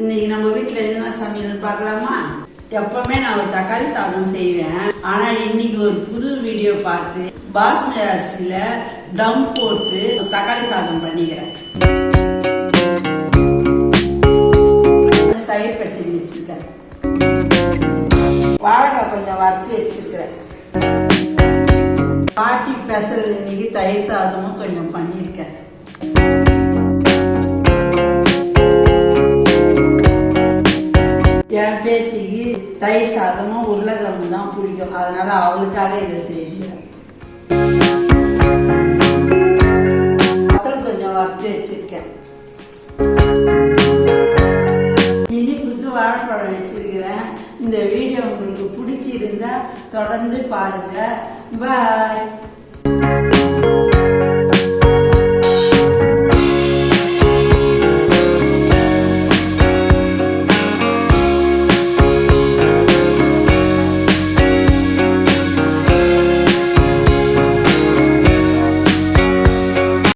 இன்னைக்கு நம்ம வீட்டில் என்ன சமையல் பார்க்கலாமா? எப்பவுமே நான் ஒரு தக்காளி சாதம் செய்வேன். ஆனா இன்னைக்கு ஒரு புது வீடியோ பார்த்து பாஸ்மதி அரிசியில டம் போட்டு தக்காளி சாதம் பண்ணிக்கிறேன். தயிர் பச்சடி வச்சிருக்கேன். வாழைக்காய் கொஞ்சம் வறுத்து வச்சிருக்கிறேன். பாட்டி பெசல் இன்னைக்கு தயிர் சாதமும் கொஞ்சம் பண்ணியிருக்கேன். தயிர் சாதமும் உருளைக்கிழங்கு தான் பிடிக்கும் அதனால அவளுக்காக இதை செய்கிறேன் அப்புறம் கொஞ்சம் வறுத்து வச்சிருக்கேன். இனிப்புக்கு வாழைப்பழம் வச்சிருக்கிறேன். இந்த வீடியோ உங்களுக்கு பிடிச்சிருந்தா தொடர்ந்து பாருங்க. பாய்